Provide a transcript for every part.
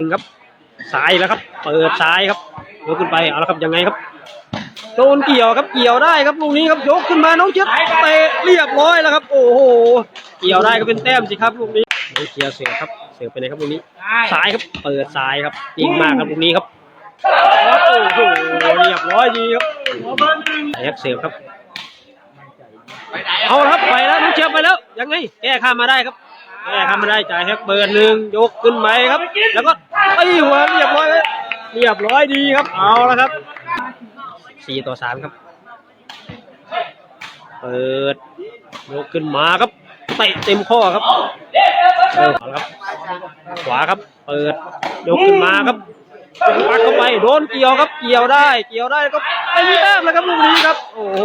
ครับซ้ายแล้วครับ เปิดซ้ายครับยกขึ้นไปเอาละครับยังไงครับโดนเกี่ยวครับเกี่ยวได้ครับลูกนี้ครับยกขึ้นมาน้องเชียร์เตะเรียบร้อยแล้วครับ โอ้โหเกี่ยวได้ก็เป็นแต้มสิครับลูกนี้น้องเชียร์เสือครับเสือไปไหนครับลูกนี้ซ้ายครับเปิดซ้ายครับยิงมากครับลูกนี้ครับโอ้โหเรียบร้อยดีครับแฮกเสือครับเอาละครับไปแล้วน้องเชียร์ไปแล้วยังไงแก้ข้ามมาได้ครับ แก้ข้ามมาได้จ่ายแฮกเปิดหนึ่งยกขึ้นไปครับ แล้วก็ตีหัวเรียบร้อยเลยเรียบร้อยดีครับ เอาละครับสี่ต่อสามครับ เปิดยกขึ้นมาครับเตะเต็มข้อครับเออเอาครับ ขวาครับ เปิดยกขึ้นมาครับปักเข้าไปโดนเกี่ยวครับ เกี่ยวได้ เกี่ยวได้แล้วก็เป็นแต้มแล้วครับลูกนี้ครับ โอ้โห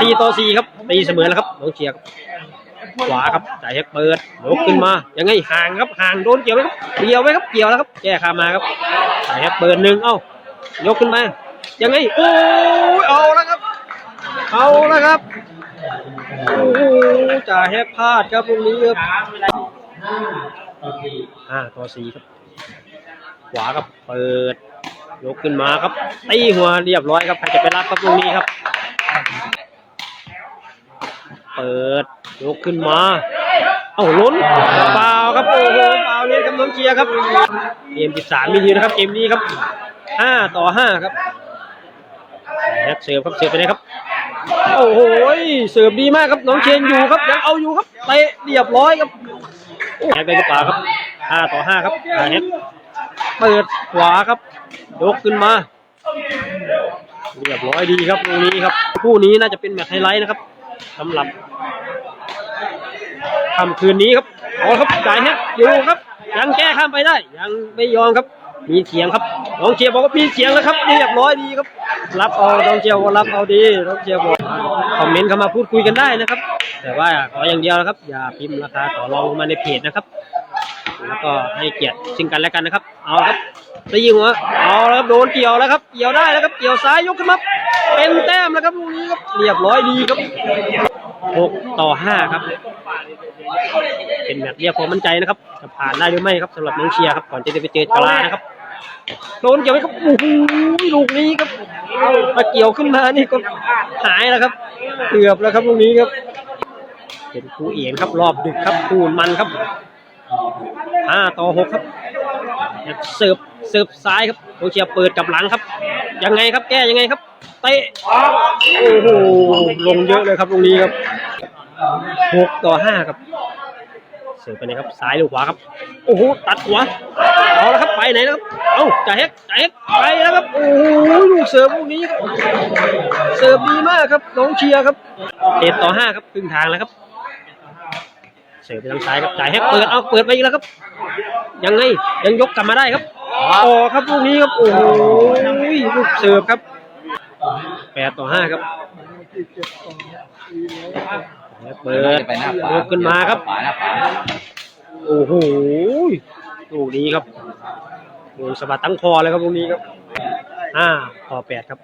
สี่ต่อสี่ครับตีเสมอแล้วครับน้องเชียร์ครับ ขวาครับจ่ายให้เปิดยกขึ้นมายังไงห่างครับห่างโดนเกี่ยวไหมครับเกี่ยวไหมครับเกี่ยวแล้วครับแก้ขามาครับจ่ายให้เปิดหนึ่งเอ้ายกขึ้นมายังไงโอ้ยเอาแล้วครับ เอาแล้วครับโอ้โหจ่ายให้พลาดครับตรงนี้ครับห้าต่อสี่ครับ ขวาครับเปิดยกขึ้นมาครับตีหัวเรียบร้อยครับใครจะไปรับครับตรงนี้ครับ เปิดยกขึ้นมา เอ้าล้นเปล่าครับโอ้โหเปล่าเนี่ยกำลังเชียร์ครับเกม13นาทีนะครับเกมนี้ครับ5ต่อ5ครับแฮกเสิร์ฟครับเสิร์ฟไปเลยครับโอ้โหเสิร์ฟดีมากครับน้องเชียนอยู่ครับยังเอาอยู่ครับเตะเรียบร้อยครับแฮกไปหรือเปล่าครับ5ต่อ5ครับอ่าแฮกเปิดขวาครับ ยกขึ้นมาเรียบร้อยดีครับตรงนี้ครับคู่นี้น่าจะเป็นแมตช์ไฮไลท์นะครับ สำหรับค่ำคืนนี้ครับเอาครับจ่ายฮะอยู่ครับ ยังแก้ข้ามไปได้ ยังไม่ยอมครับ มีเสียงครับน้องเชียร์บอกว่ามีเสียงแล้วครับเรียบร้อยดีครับ รับเอาน้องเชียร์ก็รับเอาดีน้องเชียร์บอกคอมเมนต์เข้ามาพูดคุยกันได้นะครับ แต่ว่าขออย่างเดียวนะครับ อย่าพิมพ์ราคาต่อรองมาในเพจนะครับ แล้วก็ให้เกียรติซึ่งกันและกันนะครับ เอาครับตีหัวะเอาแล้วครับโดนเกี่ยวแล้วครับ เกี่ยวได้แล้วครับ เกี่ยวซ้ายยกขึ้นมา เป็นแต้มแล้วครับลูกนี้ครับเรียบร้อยดีครับหกต่อห้าครับ เป็นแบบเรียกความมั่นใจนะครับ จะผ่านได้หรือไม่ครับสำหรับน้องเชียร์ครับก่อนจะไปเจอกลานะครับโดนเกี่ยวไหมครับโอ้โหลูกนี้ครับมาเกี่ยวขึ้นมานี่ก็หายแล้วครับเกือบแล้วครับลูกนี้ครับ เป็นคู่เอียนครับรอบดึกครับคู่มันครับห้าต่อหกครับเสิร์ฟเสิร์ฟซ้ายครับโอเชียร์เปิดกับหลังครับ ยังไงครับแก้ยังไงครับ เตะโอ้โหลงเยอะเลยครับตรงนี้ครับหกต่อห้าครับเสิร์ฟไปไหนครับซ้ายหรือขวาครับโอ้โหตัดหัวเอาละครับไปไหนนะครับเอ้าจ่ายเฮกจ่ายเฮกไปแล้วครับโอ้โหลูกเสิร์ฟลูกนี้ครับเสิร์ฟดีมากครับน้องเชียร์ครับเจ็ดต่อห้าครับครึ่งทางแล้วครับเสิร์ฟไปทางซ้ายครับจ่ายให้เปิดเอาเปิดไปอีกแล้วครับ ยังไงยังยกกลับมาได้ครับต่อครับลูกนี้ครับโอ้โหลูกเสิร์ฟครับ แปดต่อห้าครับเปิดไปหน้าขวายกขึ้นมาครับขวาหน้าขวาโอ้โหลูกนี้ครับโดนสะบัดตั้งคอเลยครับลูกนี้ครับห้าต่อแปดครับ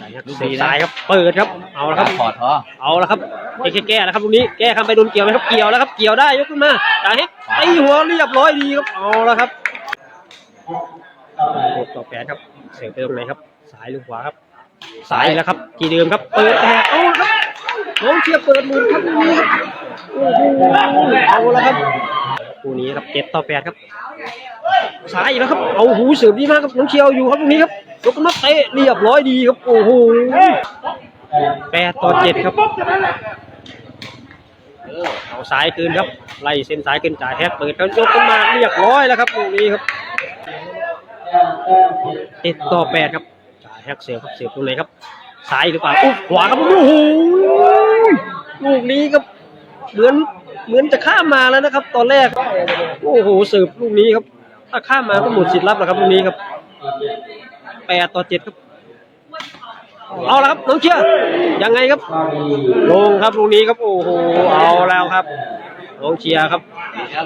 จ่ายครับเสิร์ฟซ้ายครับ เปิดครับ เอาละครับถอดท้อเอาละครับแก้แก้แล้วครับตรงนี้ แก้คำไปโดนเกี่ยวไหมครับ เกี่ยวแล้วครับ เกี่ยวได้ยกขึ้นมาจ่ายให้ตีหัวเรียบร้อยดีครับ เอาละครับหกต่อแปดครับ เสียบไปตรงไหนครับ สายหรือขวาครับ สายแล้วครับทีเดิมครับ เปิดแตกเอาละครับน้องเชียร์เปิดหมุนครับตรงนี้ครับโอ้โหเอาและครับคู่นี้ครับเจ็ดต่อแปดครับสายอีกแล้วครับ เอาหูเสือดีมากครับน้องเชียร์อยู่ครับตรงนี้ครับยกนมาเตะเรียบร้อยดีครับ โอ้โหแปดต่อเจ็ดครับเอาซ้ายคืนครับ ไล่เส้นซ้ายขึ้นจ่ายแฮกเปิดเขายกขึ้นมาเรียบร้อยแล้วครับลูกนี้ครับเจ็ดต่อแปดครับ แฮกเสียบครับเสียบตรงไหนครับซ้ายหรือเปล่าอุ๊บขวาครับโอ้โหลูกนี้ครับเหมือนเหมือนจะข้ามมาแล้วนะครับ ตอนแรกโอ้โหเสิร์ฟลูกนี้ครับ ถ้าข้ามมาก็หมดสิทธิ์รับแล้วครับลูกนี้ครับแปดต่อเจ็ดครับเอาละครับน้องเชียร์ยังไงครับ ลงครับลูกนี้ครับโอ้โหเอาแล้วครับน้องเชียร์ครับ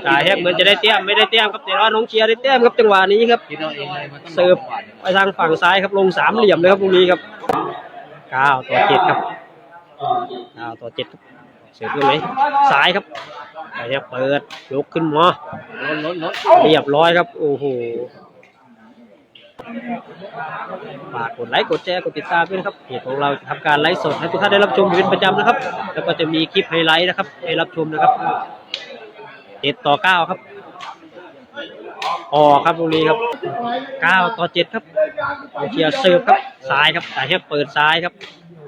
จ่ายแฮกเหมือนจะได้เตี้ยมไม่ได้เตี้ยมครับแต่ว่าน้องเชียร์ได้เตี้ยมครับจังหวะนี้ครับคิดเอาเองเลยมันต้องเสิร์ฟไปทางฝั่งซ้ายครับลงสามเหลี่ยมเลยครับลูกนี้ครับเก้าต่อเจ็ดครับเก้าต่อเจ็ดครับเสิร์ฟตรงไหนซ้ายครับไปครับเปิดยกขึ้นมาเรียบร้อยครับโอ้โหฝากกดไลค์กดแชร์กดติดตามด้วยนะครับเพจของเราจะทำการไลฟ์สดให้ทุกท่านได้รับชมเป็นประจำนะครับ แล้วก็จะมีคลิปไฮไลท์นะครับให้รับชมนะครับ เจ็ดต่อเก้าครับออครับตรงนี้ครับเก้าต่อเจ็ดครับเชียร์เสิร์ฟครับซ้ายครับสายให้เปิดซ้ายครับ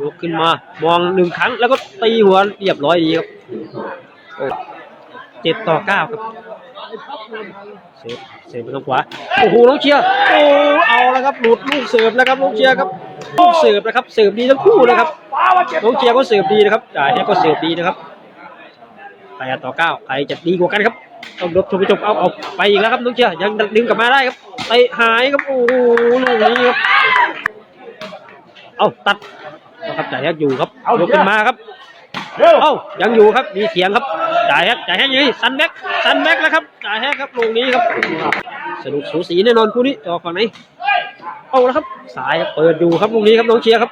ยกขึ้นมามองหนึ่งครั้งแล้วก็ตีหัวเรียบร้อยดีครับโอ้เจ็ดต่อเก้าครับเสิร์ฟเสิร์ฟไปทางขวาโอ้โหน้องเชียร์โอ้เอาแล้วครับหลุดลูกเสิร์ฟแล้วครับน้องเชียร์ครับลูกเสิร์ฟนะครับเสิร์ฟดีทั้งคู่นะครับน้องเชียร์ก็เสิร์ฟดีนะครับจ่ายให้ก็เสิร์ฟดีนะครับ แปดต่อเก้าใครจะดีกว่ากันครับต้องลบชมไปจบเอาเอาไปอีกแล้วครับน้องเชียร์ยังดึงกลับมาได้ครับไปหายครับโอ้โหลูกนี้ครับเอาตัดเอาครับจ่ายแฮกอยู่ครับยกขึ้นมาครับเอ้ายังอยู่ครับมีเสียงครับจ่ายแฮกจ่ายแฮกยังไงซันแบ็กซันแบ็กแล้วครับจ่ายแฮกครับลูกนี้ครับ สนุกสูสีแน่นอนคู่นี้จะออกฝั่งไหนเอาแล้วครับสายครับเปิดอยู่ครับลูกนี้ครับน้องเชียร์ครับ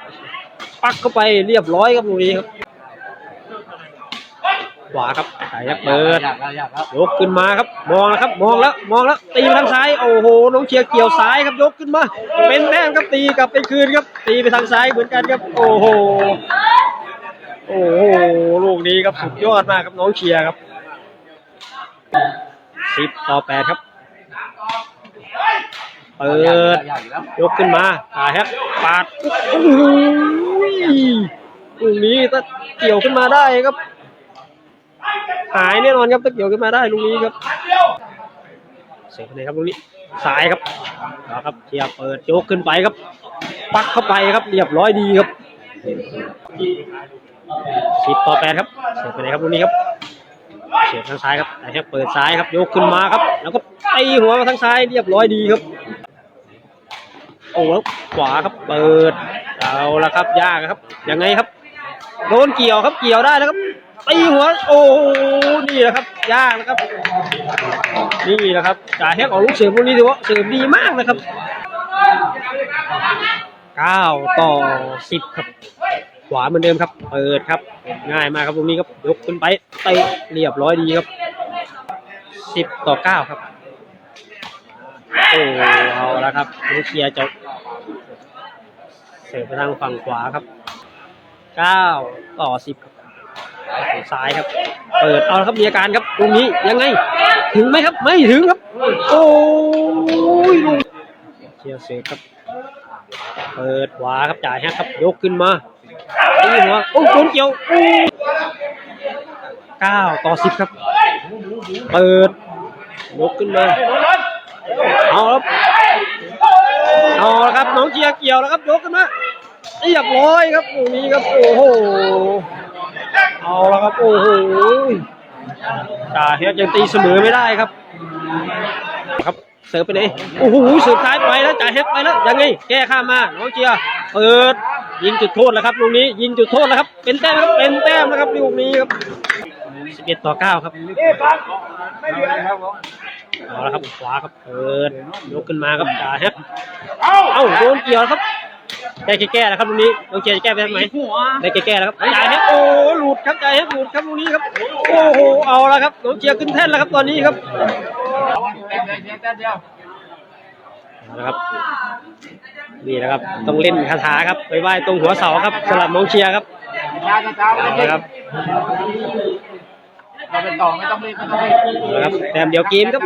ปักเข้าไปเรียบร้อยครับลูกนี้ครับ ขวาครับจ่ายแฮกเปิดยกขึ้นมาครับ มองแล้วครับ มองแล้วมองแล้วตีไปทางซ้าย โอ้โห น้องเชียร์เกี่ยวซ้ายครับยกขึ้นมา เป็นแต้มครับตีกลับไปคืนครับ ตีไปทางซ้ายเหมือนกันครับ โอ้โห โอ้โห ลูกนี้ครับสุดยอดมากครับน้องเชียร์ครับสิบต่อแปดครับเปิดยกขึ้นมาหาแฮกปาดโอ้โหลูกนี้ถ้าเกี่ยวขึ้นมาได้ครับ หายแน่นอนครับถ้าเกี่ยวขึ้นมาได้ลูกนี้ครับเสียเลยครับลูกนี้สายครับเอาครับเชียร์เปิดยกขึ้นไปครับ ปักเข้าไปครับเรียบร้อยดีครับสิบต่อแปดครับเสียบไปไหนครับลูกนี้ครับเสียบทางซ้ายครับแต่แค่เปิดซ้ายครับยกขึ้นมาครับ แล้วก็ตีหัวมาทางซ้ายเรียบร้อยดีครับโอ้แล้วขวาครับเปิดเอาละครับยากครับยังไงครับโดนเกี่ยวครับเกี่ยวได้แล้วครับ ตีหัวโอ้นี่แหละครับ ยากนะครับ นี่แหละครับจ่าแฮกออกลูกเสือพวกนี้ถือว่าเสือดีมากนะครับเก้าต่อสิบครับ ขวาเหมือนเดิมครับ เปิดครับ ง่ายมากครับตรงนี้ครับยกขึ้นไปเตะเรียบร้อยดีครับสิบต่อเก้าครับโอ้เอาละครับลูกเชียร์จะเสิร์ฟไปทางฝั่งขวาครับเก้าต่อสิบครับ ซ้ายครับ เปิดเอาละครับมีอาการครับตรงนี้ยังไง ถึงไหมครับ ไม่ถึงครับ โอ้ยลูกเชียร์เสิร์ฟครับ เปิดขวาครับจ่ายให้ครับ ยกขึ้นมาตีหัวโอ้โดนเกี่ยวเก้าต่อสิบครับ เปิดยกขึ้นมาเอาครับเอาละครับน้องเชียร์เกี่ยวแล้วครับยกขึ้นมาเรียบร้อยครับตรงนี้ครับโอ้โห เอาละครับ โอ้โหจ่าเฮียยังตีเสมอไม่ได้ครับ ครับเสิร์ฟไปไหนโอ้โหสุดท้ายไปแล้วจ่ายเฮ็ดไปแล้วยังไงแก้ข้ามมาน้องเชียเปิดยิงจุดโทษแล้วครับลูกนี้ ยิงจุดโทษแล้วครับ เป็นแต้มครับเป็นแต้มนะครับลูกนี้ครับ11ต่อ9ครับเอาละครับขวาครับเปิดยกขึ้นมาครับจ่าเฮ็ดเอ้าโดนเกี่ยวครับ ได้แก้ๆแล้วครับลูกนี้น้องเชียร์จะแก้ไปทำไมได้แก้ๆแล้วครับจ่ายเฮ็ดโอ้หลุดครับจ่ายเฮ็ดหลุดครับลูกนี้ครับโอ้โหเอาละครับน้องเชียร์ขึ้นแท่นแล้วครับตอนนี้ครับนะครับนี่นะครับต้องเล่นคาถาครับไปไหว้ตรงหัวเสาครับสำหรับน้องเชียร์ครับเอาละครับเราเป็นต่อไม่ต้องรีบไม่ต้องรีบเอาละครับแต้มเดียวเกมครับ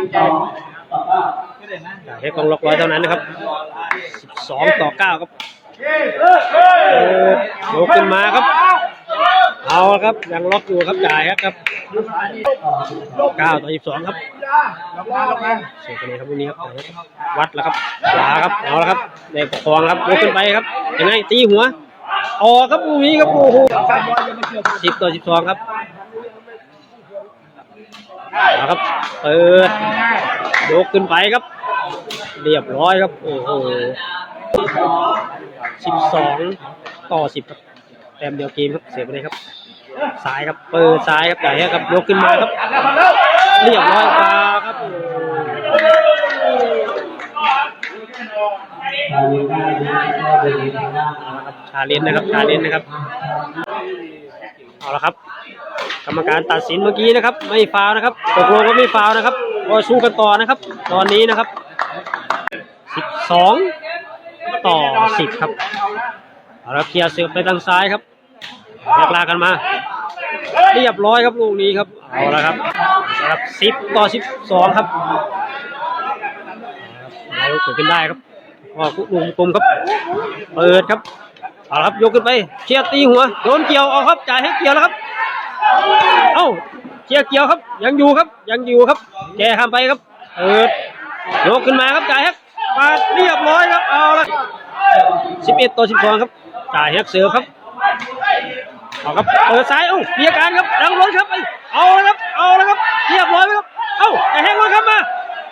ให้กองล็อกร้อยเท่านั้นนะครับ 12 ต่อ 9 ครับ เออยกขึ้นมาครับ เอาละครับยังล็อกอยู่ครับจ่ายครับ9ต่อ12ครับลงมาลงมาเสียไปเลยครับวกนี้ครับวัดแล้วครับขวาครับเอาละครับได้ประคองครับยกขึ้นไปครับยังไงตีหัวออกครับพวกนี้ครับโอ้โหสิบต่อสิบสองครับเอาครับเปิดยกขึ้นไปครับ เรียบร้อยครับ โอ้โห สิบสองต่อสิบครับแต้มเดียวเกมครับเสียไปเลยครับซ้ายครับเปิดซ้ายครับใหญ่ครับยกขึ้นมาครับเรียบร้อยปลาครับชาเลนนะครับชาเลนนะครับเอาละครับ กรรมการตัดสินเมื่อกี้นะครับ ไม่ฟาวนะครับตกลงว่าไม่ฟาวนะครับก็สู้กันต่อนะครับ ตอนนี้นะครับ 12 ต่อ10ครับเอาละเคลียร์เสิร์ฟไปทางซ้ายครับแยกลากันมา เรียบร้อยครับลูกนี้ครับ เอาละครับครับ10ต่อ12ครับเอาเกิดขึ้นได้ครับก็ลูกกลมครับ เปิดครับเอาละครับยกขึ้นไปเชียร์ตีหัวโดนเกี่ยวเอาครับจ่ายให้เกี่ยวแล้วครับ เอ้าเชียร์เกี่ยวครับ ยังอยู่ครับ ยังอยู่ครับ แกข้ามไปครับ เปิดยกขึ้นมาครับจ่ายให้ปาดเรียบร้อยครับ เอาละ11ต่อ12ครับจ่ายให้เสือครับเอาครับเปิดซ้ายเอ้ามีอาการครับดังรถครับเอาละครับเอาละครับเรียบร้อยไหมครับเอ้าแต่แห้งรถครับมา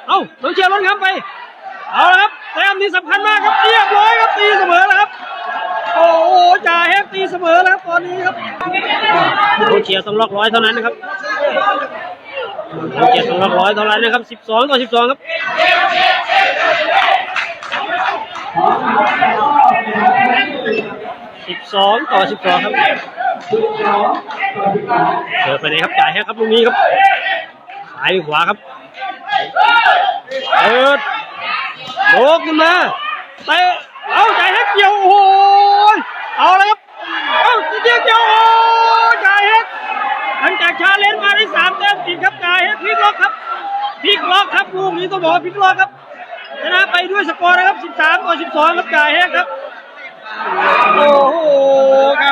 เอ้าน้องเชียร์รถครับไปเอาละครับแต้มนี้สำคัญมากครับเรียบร้อยครับตีเสมอแล้วครับโอ้โหจ่าแฮกตีเสมอแล้วครับตอนนี้ครับโอเชียร์ต้องล็อกร้อยเท่านั้นนะครับโอเชียร์ต้องล็อกร้อยเท่านั้นนะครับ12ต่อ12ครับ 12ต่อ12ครับเดินไปไหนครับจ่ายแฮกครับลูกนี้ครับซ้ายขวาครับเปิดโลกขึ้นมาเตะเอาจ่ายแฮกเกี่ยวโอ้โหเอาเลยครับเอาเกี่ยวเกี่ยวโอ้จ่ายแฮกหลังจากชาเลนจ์มาได้สามแต้มติดครับจ่ายแฮกพลิกล็อกครับพลิกล็อกครับลูกนี้ต้องบอกว่าพลิกล็อกครับ ชนะไปด้วยสกอร์นะครับ 13 ต่อ 12 ครับจ่ายแฮกครับ โอ้โหครับ